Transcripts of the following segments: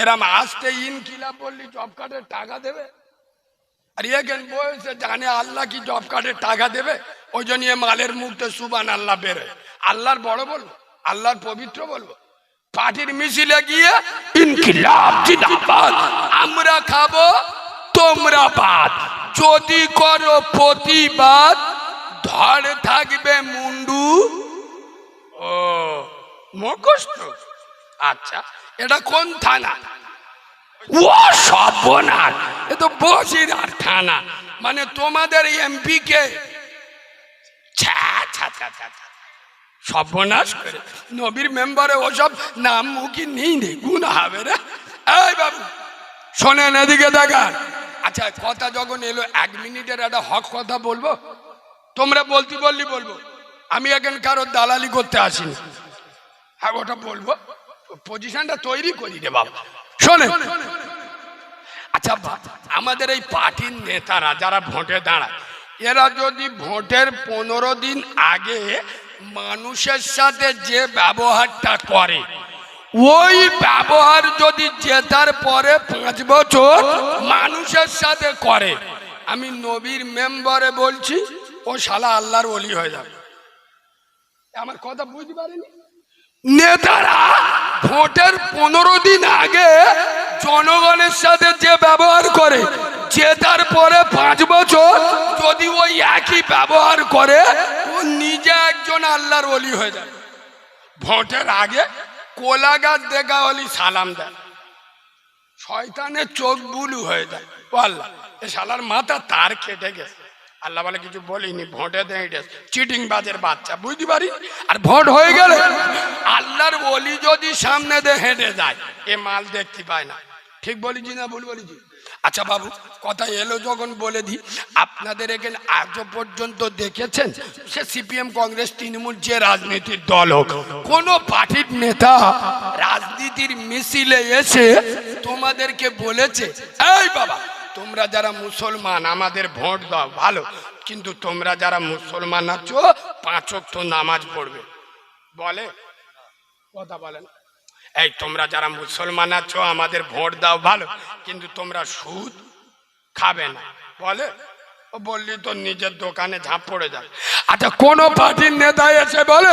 এরাম আসতে ইনকিলাব বললি জব কার্ডের টাকা দেবে? আর এখান বয়সে জানে আল্লাহ কি জব কার্ডের টাকা দেবে? ওই জন্য মালের মুখতে সুবান আল্লাহ বেরোয় আল্লাহর বড় বলব, আল্লাহর পবিত্র বলব। পার্টির মিছিলে গিয়ে ইনকিলাব, জিন্দাবাদ। আমরা খাব, তোমরা বাদ। যদি করো প্রতিবাদ, ধরে থাকবে মুন্ডু। ও, মুখস্থ। আচ্ছা এটা কোন থানা? ও, সর্বনাশ। এ তো বসিরহাট থানা। মানে তোমাদের এমপি কে। সর্বনাশ করে। নবীর মেম্বারে ওসব নাম মুখি নেই নেই গুণ হবে রে। এই বাবু, শোনেন এদিকে দেখান। আচ্ছা কথা যখন এলো, এক মিনিটের একটা হক কথা বলব? তোমরা বলতে বললি বলব। আমি এখন কারও দালালি করতে আসিনি। হ্যাঁ ওটা বলব। পজিশনটা তৈরি করি রে বাবা শোনে। আচ্ছা আমাদের এই পার্টির নেতারা যারা ভোটে দাঁড়ায়, এরা যদি ভোটের পনেরো দিন আগে মানুষের সাথে যে ব্যবহারটা করে, ওই ব্যবহার যদি জেতার পরে পাঁচ বছর মানুষের সাথে করে, আমি নবীর মেম্বারে বলছি, ও শালা আল্লাহর অলি হয়ে যাবে। আমার কথা বুঝতে পারিনি? নেতারা ভোটের পনেরো দিন আগে জনগণের সাথে যে ব্যবহার করে জেতার পরে পাঁচ বছর যদি ওই একই ব্যবহার করে, ও নিজে একজন আল্লাহর অলি হয়ে যায় ভোটের আগে কোলা গাছ দেখা হলি সালাম দেয়। শয়তানের চোখ বুলু হয়ে যায়। আল্লাহ, এ শালার মাথা তার কেটে গেছে। আল্লাহ বলে কিছু বলিনি, ভোটে দেয় চিটিং বাজের বাচ্চা, বুঝতে পারি? আর ভোট হয়ে গেলে আল্লাহর বলি যদি সামনে দিয়ে হেঁটে যায়, এ মাল দেখতে পায় না। ঠিক বলিছি না ভুল বলিছি? আচ্ছা বাবু, কথা এলো যখন বলে দিই আপনাদের এখানে আজও পর্যন্ত দেখেছেন? সে সিপিএম কংগ্রেস তৃণমূল যে রাজনীতির দল হোক, কোন পার্টির নেতা রাজনীতির মিছিলে এসে তোমাদেরকে বলেছে, এই বাবা তোমরা যারা মুসলমান, আমাদের ভোট দাও, ভালো। কিন্তু তোমরা যারা মুসলমান আছো, পাঁচ তো নামাজ পড়বে। বলে? কথা বলেন এই, তোমরা যারা মুসলমান আছো, আমাদের ভোট দাও, ভালো। কিন্তু তোমরা সুদ খাবে না। বলে? ও বললি তো নিজের দোকানে ঝাঁপ পড়ে যাবে আচ্ছা কোন পার্টির নেতা এসে বলে,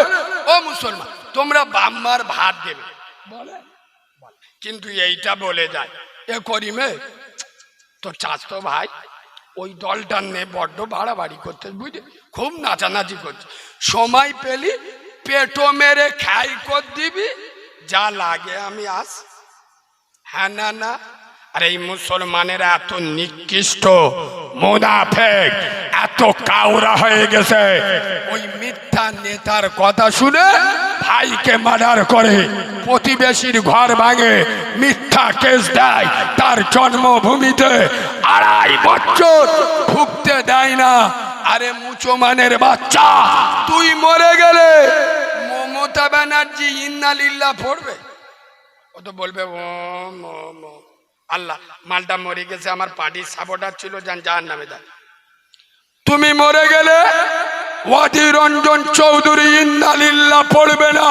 ও মুসলমান, তোমরা বাম্মার ভাত দেবে। বলে। কিন্তু এইটা বলে যায়, এ করিমে তো চাষ তো ভাই, ওই দলটা নিয়ে বড্ড বাড়াবাড়ি করতে বুঝলি? খুব নাচানাচি করছে। সময় পেলি, পেটো মেরে খাই কর দিবি, যা লাগে আমি আস। হ্যাঁ না না। আর এই মুসলমানেরা এত নিকৃষ্ট, মোদাফেক। এত কাউরা হয়ে গেছে। ওই মিথ্যা নেতার কথা শুনে ভাইকে মার্ডার করে প্রতিবেশীর ঘর ভাঙে মিথ্যা কেস দেয় তার জন্মভূমিতে আড়াই বছর ঢুকতে দেয় না। আরে মুচমানের বাচ্চা তুই মরে গেলে মমতা ব্যানার্জি ইন্নালিল্লা পড়বে। ও তো বলবে ওম। আল্লাহ মালটা মরে গেছে আমার পার্টির সাপোর্টার ছিল যান যার নামে দেয় তুমি মরে গেলে ওয়াদি রঞ্জন চৌধুরী ইন্দালিল্লা পড়বে না।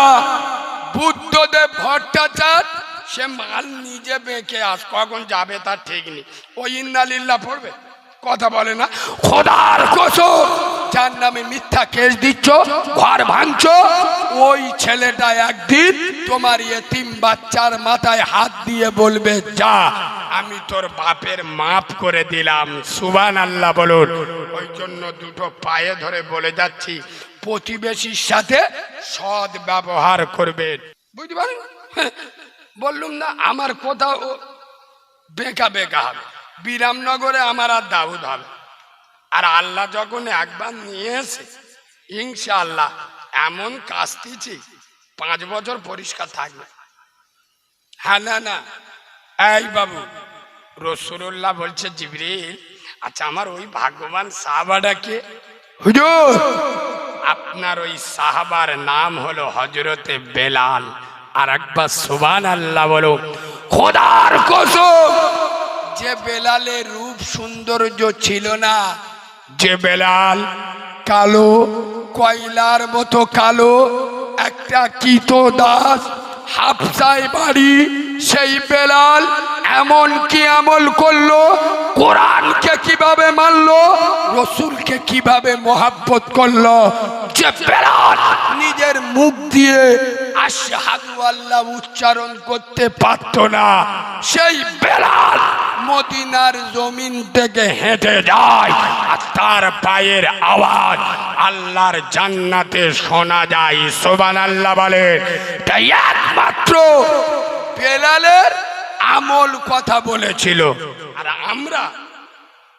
বুদ্ধদেব ভট্টাচার সে মাল নিজে বেঁকে আস, কখন যাবে তার ঠিক নেই। ওই ইন্দালিল্লা পড়বে? কথা বলে না। খোদার কসম, যার নামে মিথ্যা কেস দিচ্ছ, ঘর ভাঙছ, ওই ছেলেটা একদিন তোমার এতিম বাচ্চার মাথায় হাত দিয়ে বলবে, যা, আমি তোর বাপের মাফ করে দিলাম। সুবান আল্লাহ বলুন। ওই জন্য দুটো পায়ে ধরে বলে যাচ্ছি, প্রতিবেশীর সাথে সৎ ব্যবহার করবেন বুঝতে পারেন বললুম না, আমার কোথাও বেঁকা বেঁকা হবে। বিরামনগরে আমার আর দাউদ হবে। আর আল্লাহ যখন একবার নিয়েছে ইনশাআল্লাহ এমন কাস্তিছি পাঁচ বছর পরিষ্কার থাকবে। হ্যাঁ না না। এই বাবু রসুল্লাহ বলছে জিবরিল আচ্ছা আমার ওই ভাগ্যবান সাহাবাটা কে? হুজুর! আপনার ওই সাহাবার নাম হলো হজরতে বেলাল। আর একবার সুবান আল্লাহ বলো খোদার কসম! যে বেলালের রূপ সৌন্দর্য ছিল না যে বেলাল কালো কয়লার মতো কালো একটা কিতো দাস হাফসায় বাড়ি সেই বেলাল এমন কি আমল করল? কোরআনকে কীভাবে মানলো? রসুলকে কীভাবে মোহাব্বত করল? যে বেলাল নিজের মুখ দিয়ে আশহাদু আল্লাহ উচ্চারণ করতে পারত না। সেই বেলাল মদিনার জমিন থেকে হেঁটে যায় আর তার পায়ের আওয়াজ আল্লাহর জান্নাতে শোনা যায়। সোবান আল্লাহ বলে তাই একমাত্র বেলালের আমল কথা বলেছিল। আর আমরা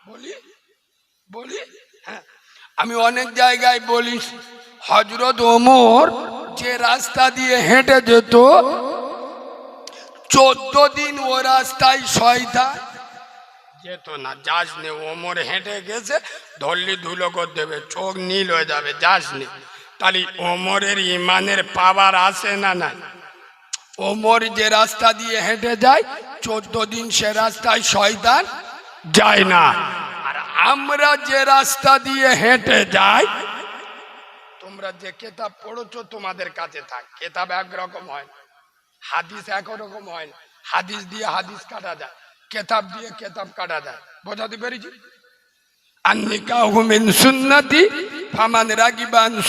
বলি বলি আমি অনেক জায়গায় বলি হজরত ওমর যে রাস্তা দিয়ে হেঁটে যেত, চোদ্দ দিন ও রাস্তায় শয়তান যেত না। যাস নে, ওমর হেঁটে গেছে, ধরলি ধুলো করে দেবে, চোখ নীল হয়ে যাবে, যাস নে। তাহলে ওমরের ইমানের পাওয়ার আছে না না ওমর যে রাস্তা দিয়ে হেঁটে যায়, চোদ্দ দিন সে রাস্তায় শয়তান যায় না। আমরা যে রাস্তা দিয়ে হেঁটে যাই, তোমরা যে কেতাব পড়েছো তোমাদের কাছে থাক। কেতাব একরকম হয় না। হাদিস একরকম হয় না। হাদিস দিয়ে হাদিস কাটা যায়। কেতাব দিয়ে কেতাব কাটা যায়। বোঝাতে পেরেছি? রাগিবান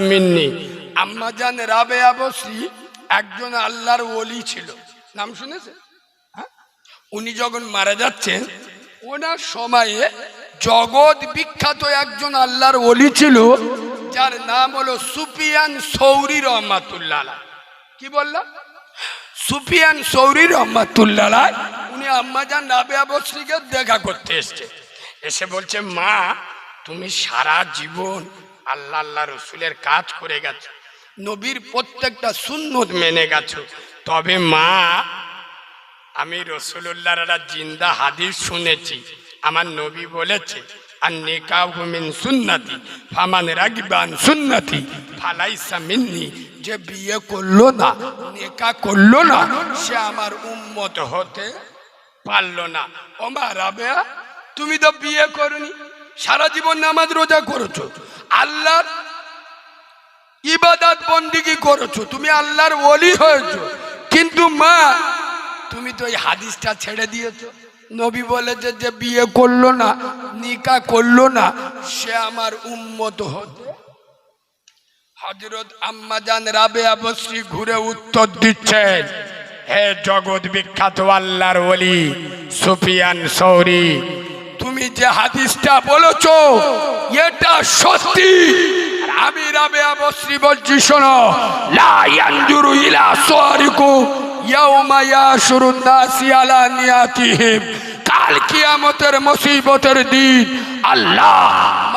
মিন্নি। রাবেয়া একজন ওলি ছিল। নাম শুনেছে হ্যাঁ? উনি যখন মারা যাচ্ছেন ওনার সময়ে জগৎ বিখ্যাত একজন আল্লাহর ওলি ছিল, যার নাম হলো সুফিয়ান সৌরি রহমাতুল্লাহ। কি বললাম সুফিয়ান সৌরি রহমাতুল্লাহ, উনি আম্মাজান রাবেয়া বসরিকে দেখা করতে এসছে। এসে বলছে, মা, তুমি সারা জীবন আল্লাহ আল্লাহ রসুলের কাজ করে গেছো, নবীর প্রত্যেকটা সুন্নত মেনে গেছো। তবে মা আমি রসুল্লাহর জিন্দা হাদিস শুনেছি। আমার নবী বলেছে আর নেকা হুমিন সুন্নতি, ফামান রাগিবান সুন্নতি, ফালাইসা মিন্নি, যে বিয়ে করল না, নেকা করল না, সে আমার উম্মত হতে পারল না। ওমা রাবেয়া, তুমি তো বিয়ে করনি, সারা জীবন নামাজ রোজা করেছ, আল্লাহর ইবাদত বন্দিগি করেছ, তুমি আল্লাহর ওলি হয়েছো। কিন্তু মা তুমি তো এই হাদিসটা ছেড়ে দিয়েছ। নবী বলে যে বিয়ে করল না, নিকা করল না, সে আমার উম্মত হতে। হজরত আম্মাজান রাবে আবশ্রী ঘুরে উত্তর দিচ্ছেন, হে জগৎ বিখ্যাত আল্লাহর ওলি সুফিয়ান সৌরি, তুমি যে হাদিসটা বলেছ, এটা সত্যি। আমি রাবে আবশ্রী বলছি, শোনো, লা ইয়ানজুরু ইলা সুয়ারিকুম। ইয়াউমা ইয়াশুরুন নাসি আলা নিয়াতিহিম। কাল কিয়ামতের মুসিবতের দিন আল্লাহ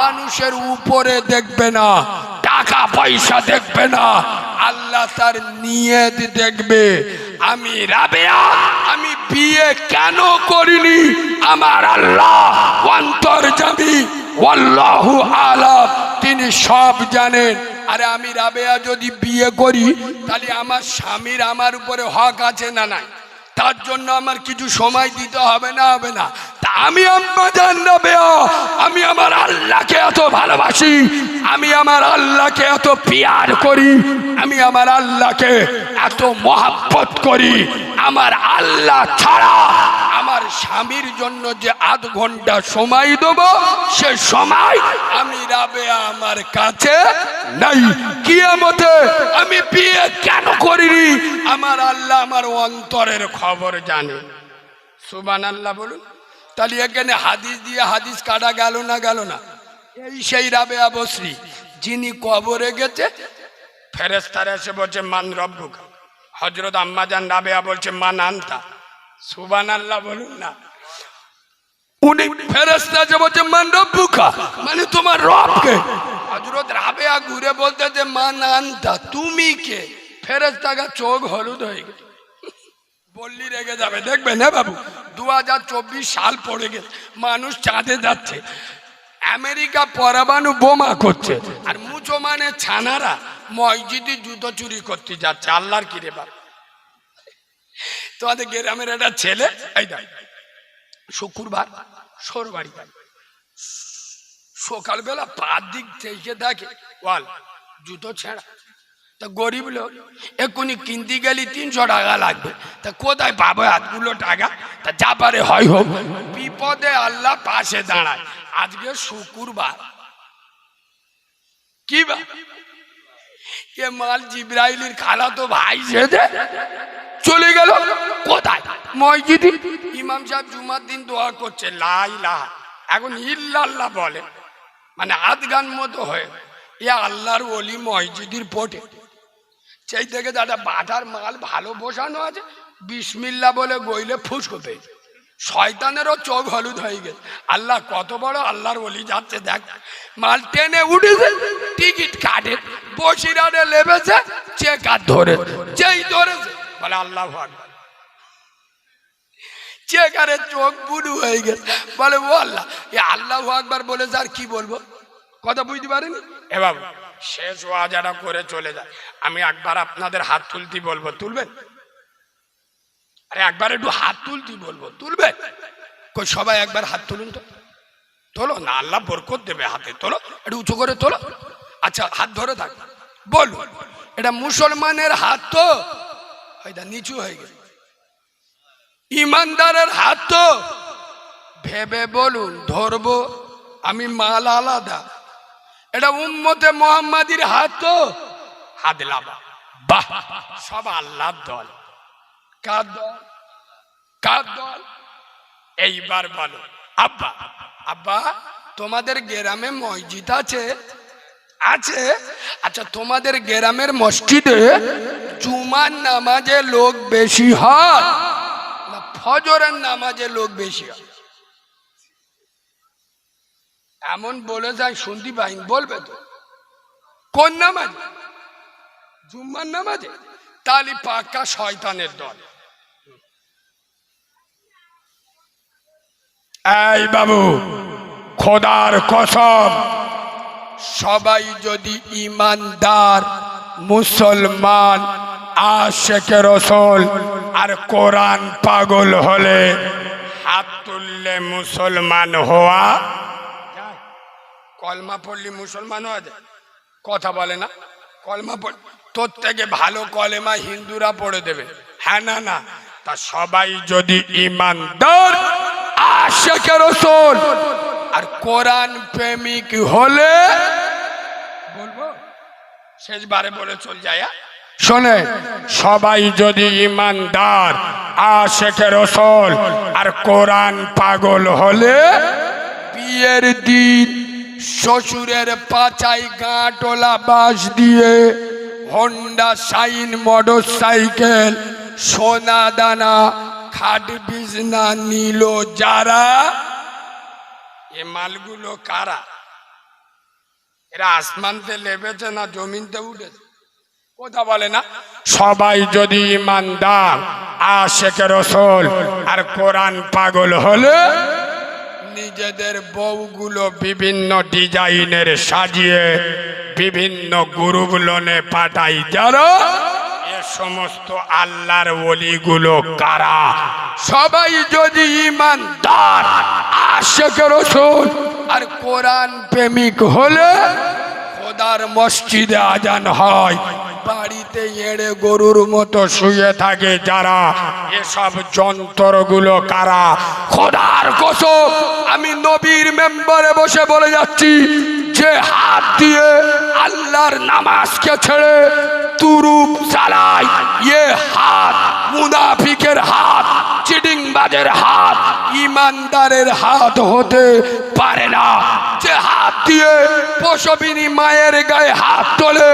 মানুষের উপরে দেখবে না, টাকা পয়সা দেখবে না, আল্লাহ তার নিয়ত দেখবে। আমি রাবেয়া, আমি বিয়ে কেন করিনি? আমার আল্লাহ অন্তর জামি ওয়াল্লাহু আলাম তিনি সব জানেন। আরে আমি রাবেয়া যদি বিয়ে করি, তাহলে আমার স্বামীর আমার উপরে হক আছে না নাই? তার জন্য আমার কিছু সময় দিতে হবে না হবে না। তা আমি আম্মা জান রাবেয়া, আমি আমার আল্লাহকে এত ভালোবাসি, আমি আমার আল্লাহকে এত পিয়ার করি, আমি আমার আল্লাহকে এত মহাব্বত করি, আমার আল্লাহ ছাড়া আমার স্বামীর জন্য যে আধ ঘণ্টা সময় দেব, সে সময় আমি রাবেয়া আমার কাছে নাই। কিয়ামতে আমি বিয়ে কেন করিনি? আমার আল্লাহ আমার অন্তরের খবর জানে। সুবান আল্লাহ বলুন। তাহলে এখানে হাদিস দিয়ে হাদিস কাটা গেল না গেল না? এই সেই রাবেয়া বসরি যিনি কবরে গেছে ফেরেস্তার এসে বলছে, মান রব্বুকা। হজরত আম্মাজান রাবেয়া বলছে, মান আনতা। সুবান আল্লাহ বলুন না। উনি ফেরেস্তা যে বলছে মান রব্বুকা? মানে তোমার রবকে। হজরত রাবেয়া ঘুরে বলতে যে মান আনতা তুমি কে? চোখ হলুদ হয়ে গেছে বললি রেগে যাবে। দেখবেন হ্যাঁ বাবু? দু হাজার চব্বিশ সাল পড়ে গেছে। মানুষ চাঁদে যাচ্ছে। আমেরিকা পরমাণু বোমা করছে। আর মুসলমানের ছানারা মসজিদে জুতো চুরি করতে যাচ্ছে। আল্লাহর কিরে বাবা তোমাদের গ্রামের একটা ছেলে শুক্রবার সর বাড়ি সকালবেলা পার দিক থেকে দেখে, ওয়াল, জুতো ছেঁড়া। তা গরিব লোক, এক্ষুনি কিনতে গেলি তিনশো টাকা লাগবে। তা কোথায় পাবো এতগুলো টাকা? তা যা পারে হয় হোক। বিপদে আল্লাহ পাশে দাঁড়ায়। আজকে শুক্রবার। কি বা? মাল জিব্রাইলির খালা তো ভাই সেদে। চলে গেল। কোথায়? মসজিদে। ইমাম সাহেব জুমার দিন দোয়া করছে লাই লা এখন ইল্লাল্লাহ বলে। মানে আধ গান মতো হয়ে। এ আল্লাহর ওলি মসজিদের পটে সেই থেকে দাদা বাটার মাল ভালো বসানো আছে। বিসমিল্লা বলে গইলে ফুসকো পেয়েছে শয়তানেরও চোখ হলুদ হয়ে গেছে। আল্লাহ কত বড় আল্লাহর ওলি যাচ্ছে, দেখ। মাল টেনে উঠেছে, টিকিট কাটে বসিরাটে লেবেছে চেকার ধরে যেই ধরেছে বলে, আল্লাহ আকবার। চেকারের চোখ বুড়ু হয়ে গেছে, বলে, ও আল্লাহ। এ আল্লাহ আকবার বলে আর কি বলব? কথা বুঝতে পারেনি এ বাবু শেষ ওয়াজাটা করে চলে যায়। আমি একবার আপনাদের হাত তুলতে বলব, তুলবেন? আরে, একবার একটু হাত তুলতে বলব, তুলবেন? কই, সবাই একবার হাত তুলুন তো। তোলো না, আল্লাহ বরকত দেবে হাতে, তোলো। একটু উঁচু করে তোলো। আচ্ছা হাত ধরে থাক। বলুন, এটা মুসলমানের হাত তো। এটা নিচু হয়ে গেল ইমানদারের হাত তো ভেবে বলুন, ধরবো, আমি মাল আলাদা। এটা উম্মতে মোহাম্মদির হাত তো হাত লাবা বাহ, সব আল্লাহর দল। কার দল? কার দল? এইবার বলো। আব্বা আব্বা, তোমাদের গ্রামে মসজিদ আছে? আছে? আচ্ছা তোমাদের গ্রামের মসজিদে জুমার নামাজে লোক বেশি হয় না ফজরের নামাজে লোক বেশি হয়। এমন বলে যায় শুনতে পাইন বলবে তো। কোন নামাজে? জুম্মার নামাজে? তালি পাক্কা শয়তানের দল। এই বাবু খোদার কসম। সবাই যদি ইমানদার মুসলমান আশেকে রসল আর কোরআন পাগল হলে হাত তুললে মুসলমান হওয়া। কলমা পড়লি মুসলমান হওয়া যায়? কথা বলে না। কলমা পড় তোর থেকে ভালো কলেমা হিন্দুরা পড়ে দেবে। হ্যাঁ না না। তা সবাই যদি ইমানদার, আশেকে রসল আর কোরআন প্রেমিক হলে বলব? শেষবারে বলে চল যায় হ্যাঁ? শোনে, সবাই যদি ইমানদার আশেকে রসল আর কোরআন পাগল হলে বিয়ের দিন শ্বশুরের পাচাই গাঁটোলা বাস দিয়ে হন্ডা সাইন মোটর সাইকেল সোনা দানা, খাট বিজনা নিল যারা? এ মালগুলো কারা? এরা আসমানতে লেবেছে না জমিনতে উঠেছে? কথা বলে না। সবাই যদি ইমানদার, আশেকে রসল আর কোরআন পাগল হলে নিজেদের বউগুলো বিভিন্ন ডিজাইনের সাজিয়ে বিভিন্ন গ্রুপলোনে পাঠাই যারা এ সমস্ত আল্লাহর ওলিগুলো কারা? সবাই যদি ইমানদার, আশেকে রসুল আর কোরআন প্রেমিক হলে খোদার মসজিদে আজান হয়। বাড়িতে এড়ে গরুর মতো শুয়ে থাকে যারা। এসব যন্ত্রগুলো কারা? খোদার কসম, আমি নবীর মেম্বারে বসে বলে যাচ্ছি যে হাত দিয়ে আল্লাহর নামাজকে ছেড়ে তুরুপ চালায় ইয়ে হাত, মুনাফিকের হাত চিডিংবাজের হাত, ইমানদারের হাত হতে পারে না। যে হাত দিয়ে পশবিনী মায়ের গায়ে হাত তোলে,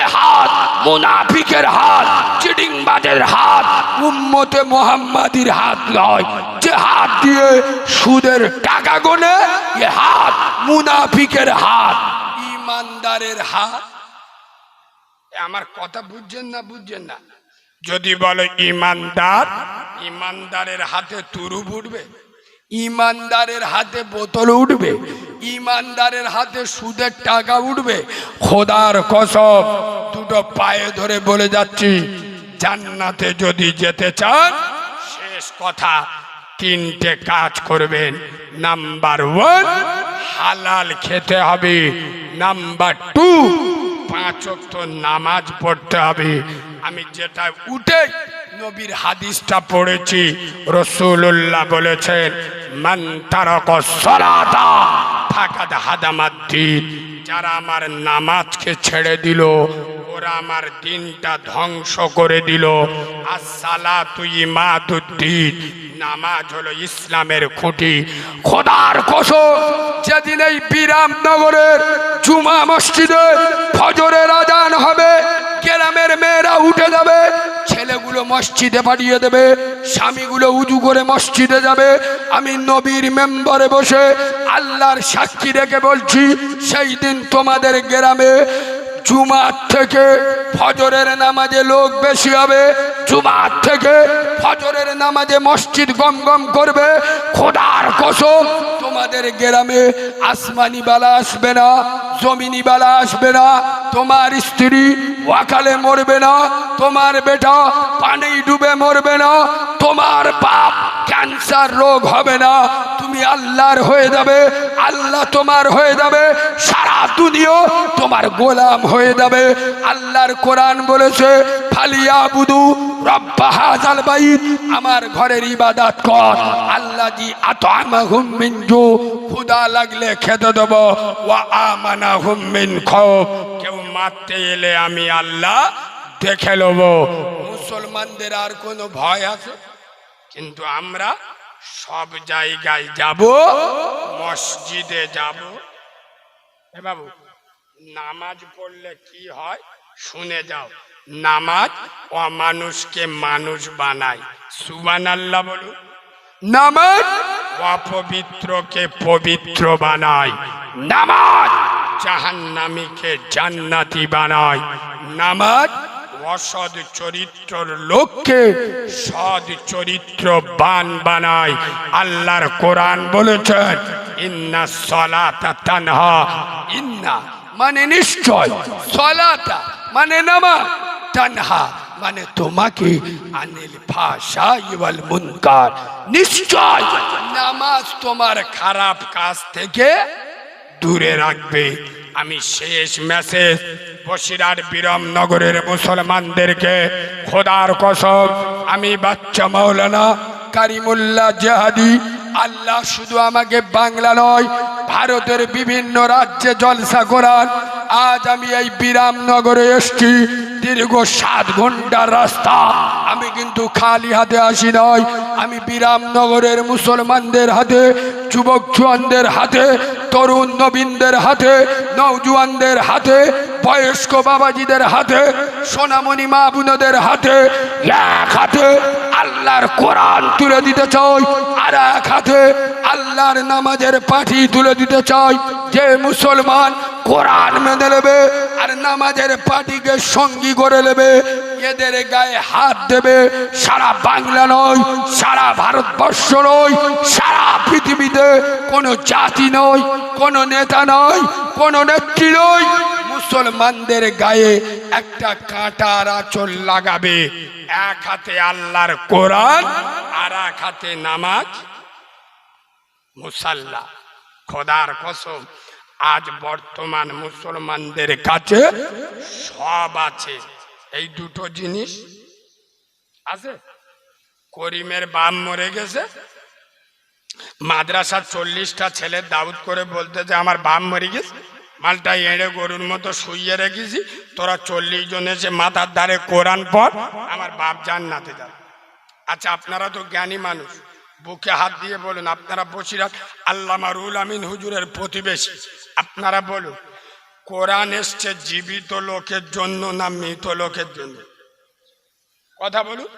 এ হাত, মুনাফিকের হাত চিডিংবাজের হাত, উম্মতে মোহাম্মদির হাত নয়। যে হাত দিয়ে সুদের টাকা গোনে হাত মুনাফিকের হাত, ইমানদারের হাত। আমার কথা বুঝছেন না বুঝছেন না? যদি বলে ইমানদার, ইমানদারের হাতে তুরু উঠবে, ইমানদারের হাতে বোতল উঠবে, ইমানদারের হাতে সুদের টাকা উঠবে, খোদার কসম, দুটো পায়ে ধরে বলে যাচ্ছি, জান্নাতে যদি যেতে চান, শেষ কথা। তিনটে কাজ করবেন। নাম্বার ওয়ান, হালাল খেতে হবে। নাম্বার টু, পাঁচ নামাজ পড়তে হবে। আমি যেটা উঠে নবীর হাদিসটা পড়েছি রসুল্লাহ বলেছেন, মান তারক ফাকাদ হাদামাদ্দিন যারা আমার নামাজকে ছেড়ে দিল ওরা আমার দিনটা ধ্বংস করে দিল। আসসালা তুই মা মাদুদ্দিন নামাজ হলো ইসলামের খুঁটি। খোদার কসম, যেদিন এই বিরামনগরের জুমা মসজিদে ফজরের আজান হবে, গ্রামের মেয়েরা উঠে যাবে, ছেলেগুলো মসজিদে পাঠিয়ে দেবে, স্বামীগুলো উজু করে মসজিদে যাবে। আমি নবীর মেম্বারে বসে আল্লাহর সাক্ষী রেখে বলছি, সেই দিন তোমাদের গ্রামে জুমার থেকে ফজরের নামাজে লোক বেশি হবে। জুমার থেকে ফজরের নামাজে মসজিদ গম গম করবে। খোদার কসম, তোমাদের গ্রামে আসমানি বালা আসবে না, জমিনি বালা আসবে না, তোমার স্ত্রী ওয়াকালে মরবে না, তোমার বেটা পানি ডুবে মরবে না, তোমার বাপ ক্যান্সার রোগ হবে না। তুমি আল্লাহর হয়ে যাবে, আল্লাহ তোমার হয়ে যাবে, সারা দুনিয়া তোমার গোলাম হয়ে যাবে। আল্লাহর কোরআন বলেছে ফালিয়া বাইত, আমার ঘরের ইবাদত কর। আল্লাহ জি জু, ক্ষুধা লাগলে খেতে দেব। ওয়া আমানাহুম মিন খাউফ কেউ মারতে এলে আমি আল্লাহ দেখে নেব। মুসলমানদের আর কোনো ভয় আছে? কিন্তু আমরা সব জায়গায় যাব মসজিদে যাব। হে বাবু নামাজ পড়লে কি হয়? শুনে যাও। নামাজ অমানুষকে মানুষ বানায়। সুবান আল্লাহ বলুন। নামাজ অপবিত্রকে পবিত্র বানায়। নামাজ জাহান্নামীকে জান্নাতি বানায়। নামাজ অসৎ চরিত্রর লোককে সৎ চরিত্র বান বানায়। আল্লাহর কোরআন বলেছেন ইন্না সলাতা তানহা। ইন্না মানে নিশ্চয়, সলাতা মানে নামাজ, তানহা মানে তোমাকে আনিল ভাষা ইওয়াল মুনকার। নিশ্চয়, নামাজ তোমার খারাপ কাজ থেকে দূরে রাখবে। আমি শেষ মেসেজ বসিরার বিরমনগরের মুসলমানদেরকে খোদার কসম, আমি বাচ্চা মাওলানা কারিমুল্লাহ জাহাদি। আল্লাহ শুধু আমাকে বাংলা নয়, ভারতের বিভিন্ন রাজ্যে জলসা করান। আজ আমি এই বিরামনগরে এসছি, দীর্ঘ সাত ঘণ্টার রাস্তা। আমি কিন্তু খালি হাতে আসি নয় আমি বিরামনগরের মুসলমানদের হাতে, যুবক জুয়ানদের হাতে, তরুণ নবীনদের হাতে নৌজুয়ানদের হাতে, বয়স্ক বাবাজিদের হাতে, সোনামণি মা বোনদের হাতে, এক হাতে আল্লাহর কোরআন তুলে দিতে চাই, আর এক হাতে আল্লাহর নামাজের পাঠি তুলে দিতে চাই। যে মুসলমান কোরআন মেনে নেবে, আর নামাজের পাটিকে সঙ্গী করে নেবে এদের গায়ে হাত দেবে। সারা বাংলা নয়, সারা ভারতবর্ষ নয়, সারা পৃথিবীতে কোনো জাতি নয়, কোনো নেতা নয়, কোনো নেত্রী নয়। মুসলমানদের গায়ে একটা কাঁটার আঁচল লাগাবে। এক হাতে আল্লাহর কোরআন, আর এক হাতে নামাজ। মুসাল্লা, খোদার কসম, আজ বর্তমান মুসলমানদের কাছে সব আছে। এই দুটো জিনিস আছে। করিমের বাপ মরে গেছে। মাদ্রাসার চল্লিশটা ছেলে দাউদ করে বলতে যে, আমার বাপ মরে গেছে। মালটা এড়ে গরুর মতো শুইয়ে রেখেছি। তোরা চল্লিশ জন এসে মাথার ধারে কোরআন পর আমার বাপ জান্নাতে যাবে। আচ্ছা আপনারা তো জ্ঞানী মানুষ। বুকে হাত দিয়ে বলুন, আপনারা বসিরাত আল্লামা রুল আমিন হুজুরের প্রতিবেশী। আপনারা বলুন কোরআন এসছে জীবিত লোকের জন্য না মৃত লোকের জন্য? কথা বলুন।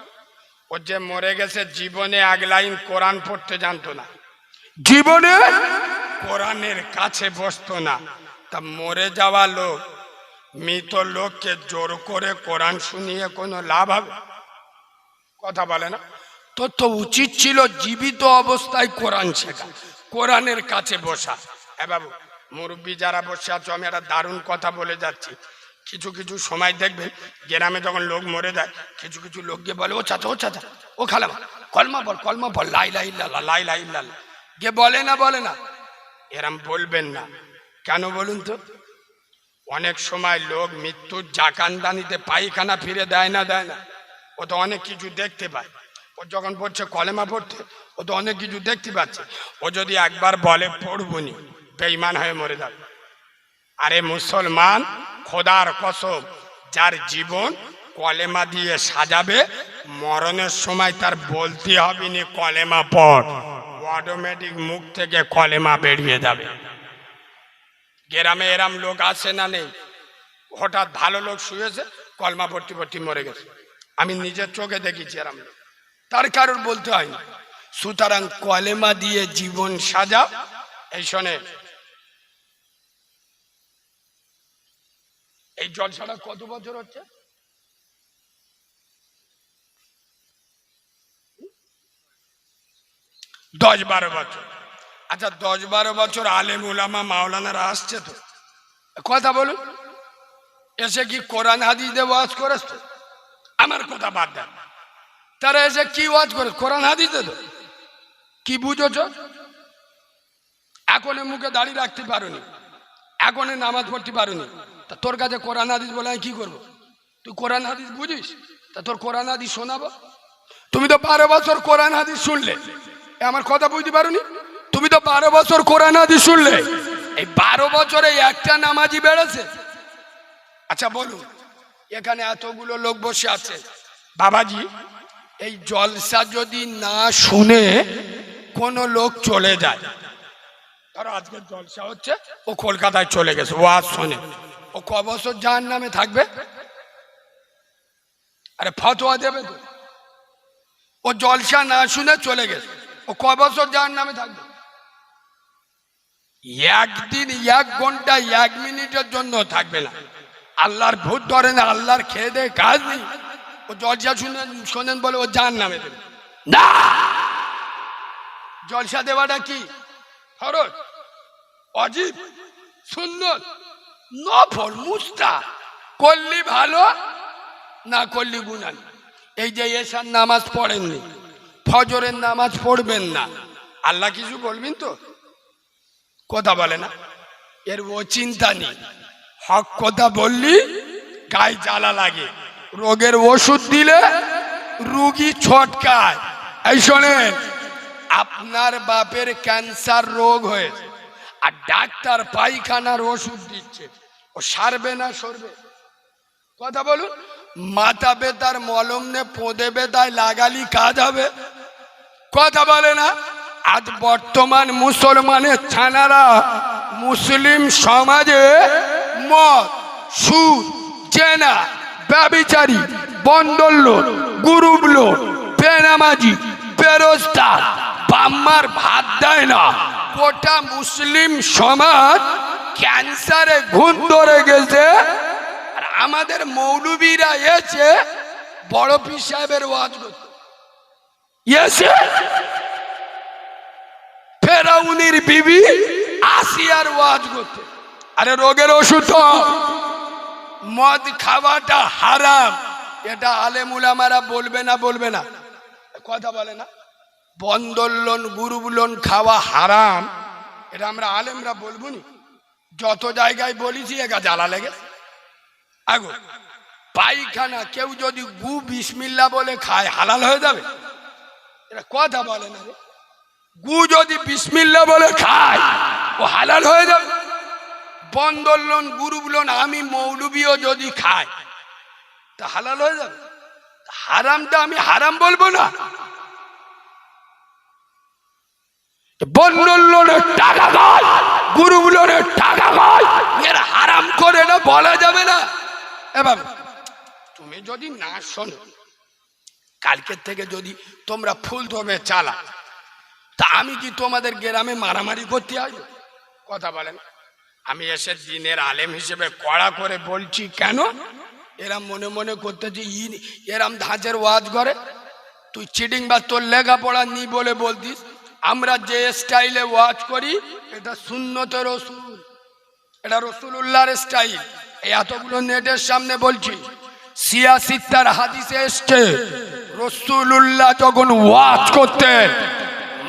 ও যে মরে গেছে জীবনে এক লাইন কোরআন পড়তে জানতো না। জীবনে? কোরআনের কাছে বসতো না। তা মরে যাওয়া লোক মৃত লোককে জোর করে কোরআন শুনিয়ে কোনো লাভ হবে? কথা বলে না? তোর তো উচিত ছিল জীবিত অবস্থায় কোরআন শেখা কোরআনের কাছে বসা। হ্যাঁ বাবু মুরব্বী যারা বসে আছো, আমি একটা দারুণ কথা বলে যাচ্ছি। কিছু কিছু সময় দেখবেন গ্রামে যখন লোক মরে যায়, কিছু কিছু লোক গিয়ে বলে, ও চাচা ও চাচা, ও খালামা, কলমা বল কলমা বল লাই লাই লাই লাই গিয়ে বলে না বলে না। এরম বলবেন না। কেন বলুন তো? অনেক সময় লোক মৃত্যুর জাকানদানিতে পায়খানা ফিরে দেয় না দেয় না। ও তো অনেক কিছু দেখতে পায়। ও যখন পড়ছে, কলেমা পড়তে, ও তো অনেক কিছু দেখতে পাচ্ছে। ও যদি একবার বলে পড়বনি বেইমান হয়ে মরে যাবে। আরে মুসলমান, খোদার কসম, যার জীবন কলেমা দিয়ে সাজাবে, মরণের সময় তার বলতে হবে নি কলেমা পড়। অটোমেটিক মুখ থেকে কলেমা বেরিয়ে যাবে। গ্রামে এরাম লোক আছে না নেই? হঠাৎ ভালো লোক শুয়েছে, কলমা পড়তে পড়তে মরে গেছে। আমি নিজের চোখে দেখেছি এরাম লোক। তার কারোর বলতে হয়নি। সুতরাং কলেমা দিয়ে জীবন সাজা এই শোনে এই জলসাটা কত বছর হচ্ছে? দশ বারো বছর। আচ্ছা দশ বারো বছর আলেম উলামা মাওলানারা আসছে তো। কথা বলুন। এসে কি কোরআন হাদিস দিয়ে ওয়াজ করেছ? আমার কথা বাদ দেন। তারা এসে কি ওয়াজ করে কোরআন হাদিস তো। কি বুঝেছ? এখন মুখে দাড়ি রাখতে পারোনি। এখন নামাজ পড়তে পারোনি। তা তোর কাছে কোরআন হাদিস বলে আমি কি করব? তুই কোরআন হাদিস বুঝিস? তা তোর কোরআন হাদিস শোনাবো? তুমি তো বারো বছর কোরআন হাদিস শুনলে। আমার কথা বুঝতে পারোনি? তুমি তো বারো বছর কোরআন হাদিস শুনলে। এই বারো বছরে একটা নামাজি বেড়েছে। আচ্ছা বলুন, এখানে এতগুলো লোক বসে আছে। বাবাজি, এই জলসা যদি না শুনে কোনো লোক চলে যায়। ধরো আজকে জলসা হচ্ছে, ও কলকাতায় চলে গেছে, ও আজ শোনে। ও ক বছর যার নামে থাকবে? আরে ফতোয়া দেবে তো। ও জলসা না শুনে চলে গেছে। ও ক বছর যার নামে থাকবে? একদিন এক ঘণ্টা এক মিনিটের জন্য থাকবে না। আল্লাহর ভূত ধরে না, আল্লাহর খেয়ে দেয় কাজ নেই। ও জলসা শুনেন শোনেন বলে ও যার নামে দেবে। না! জলসা দেওয়াটা কি? ফরজ? অজিব? সুন্দর নফল মুস্তা করলি ভালো, না করলি গুনান এই যে এসার নামাজ পড়েননি, ফজরের নামাজ পড়বেন না। আল্লাহ কিছু বলবেন তো? কথা বলে না। এর ও চিন্তা নেই। হক কথা বললি, গায়ে জ্বালা লাগে। রোগের ওষুধ দিলে রুগী ছটকায়। এই শোনেন, আপনার বাপের ক্যান্সার রোগ হয়েছে, আর ডাক্তার পায়খানার ওষুধ দিচ্ছে। ও সারবে না, সরবে। কথা বলুন মাথা বেতার মলম নে পোঁদে বেতায় লাগালি কাজ হবে। কথা বলে না, আজ বর্তমান মুসলমানের ছানারা মুসলিম সমাজে মদ, সুদ চেনা ব্যবিচারী বন্দর লোন গুরুব লোন বেনামাজি, বেরোজগার, বাম্মার ভাত দেয় না। গোটা মুসলিম সমাজ ক্যান্সারে ঘুম ধরে গেছে। আর আমাদের মৌলবীরা এসে বড় পীর সাহেবের ওয়াজ করতে। ফেরাউনির বিবি আসিয়ার ওয়াজ করতে। আরে রোগের ওষুধ মদ খাওয়াটা হারাম। এটা আলেমুলামারা বলবে না বলবে না। কথা বলে না। বন্দর লোন গুরুব লোন খাওয়া হারাম, এটা আমরা আলেমরা বলব নি যত জায়গায় বলিছি একা জ্বালা লেগে আগো, পায়খানা, কেউ যদি গু বিসমিল্লা বলে খায়, হালাল হয়ে যাবে। এটা কথা বলে না রে। গু যদি বিসমিল্লা বলে খায়, ও হালাল হয়ে যাবে। বন্দর লোন গুরুব লোন আমি মৌলবীও যদি খাই, তা হালাল হয়ে যাবে। হারামটা আমি হারাম বলব না। টাকা টাকা করে বলা যাবে না। এবার, তুমি যদি না শোনো, কালকের থেকে যদি তোমরা ফুল চালা, তা আমি কি তোমাদের গ্রামে মারামারি করতে আসব? কথা বলেন। আমি এসে দিনের আলেম হিসেবে কড়া করে বলছি, কেন? এরাম মনে মনে করতেছি ই এরাম ধাঁচের ওয়াজ করে। তুই চিটিং বা তোর লেখাপড়া নি বলে বলতিস? আমরা যে স্টাইলে ওয়াজ করি, এটা শূন্যতে রসুল। এটা রসুল্লাহর স্টাইল। এই এতগুলো নেটের সামনে বলছি সিয়াসিত্তার হাদিসে এসছে রসুল্লাহ যখন ওয়াজ করতেন,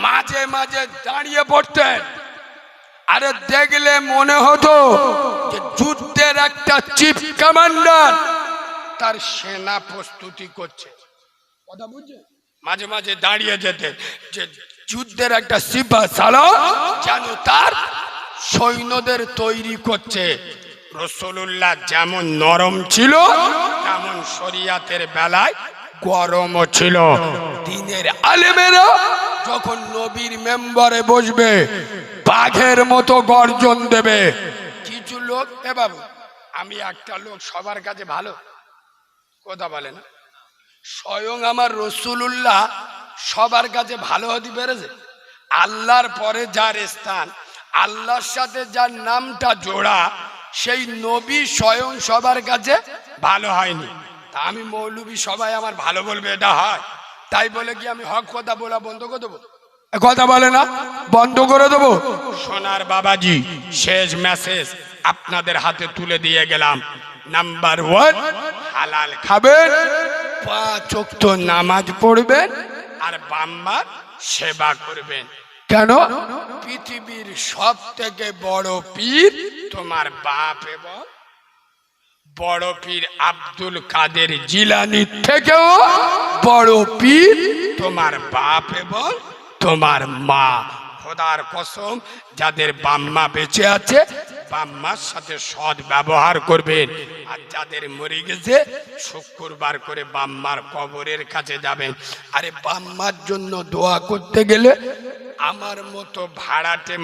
মাঝে মাঝে দাঁড়িয়ে পড়তেন, আরে দেখলে মনে হতো যে যুদ্ধের একটা চিফ কমান্ডার তার সেনা প্রস্তুতি করছে। কথা বুঝছে মাঝে মাঝে দাঁড়িয়ে যেতে যে যুদ্ধের একটা সিপা সালো যেন তার সৈন্যদের তৈরি করছে। রসুল্লাহ যেমন নরম ছিল, তেমন শরিয়াতের বেলায় গরমও ছিল। দিনের আলেমেরা যখন নবীর মেম্বারে বসবে, বাঘের মতো গর্জন দেবে। কিছু লোক, এ বাবু, আমি একটা লোক সবার কাছে ভালো। কথা বলে না। স্বয়ং আমার রসুল্লাহ সবার কাছে ভালো হতে পেরেছে। আল্লাহর পরে যার স্থান, আল্লাহর সাথে যার নামটা জোড়া, সেই নবী স্বয়ং সবার কাছে ভালো হয়নি। তা আমি মৌলবী সবাই আমার ভালো বলবে, এটা হয়। তাই বলে কি আমি হক কথা বলা বন্ধ করে দেবো? কথা বলে না, বন্ধ করে দেবো। সোনার বাবাজি, শেষ মেসেজ আপনাদের হাতে তুলে দিয়ে গেলাম। নাম্বার ওয়ান হালাল খাবেন, পাঁচ নামাজ পড়বেন আর বাম্মার সেবা করবেন। কেন? পৃথিবীর সব থেকে বড় পীর তোমার বাপ এবং বড় পীর আব্দুল কাদের জিলানির থেকেও বড় পীর তোমার বাপ এবং তোমার মা। খোদার কসম যাদের বাম্মা বেঁচে আছে বাম্মার সাথে সৎ ব্যবহার করবেন। আর যাদের মরে গেছে, শুক্রবার করে বাম্মার কবরের কাছে যাবেন। আরে বাম্মার জন্য দোয়া করতে গেলে আমার মতো ভাড়াটে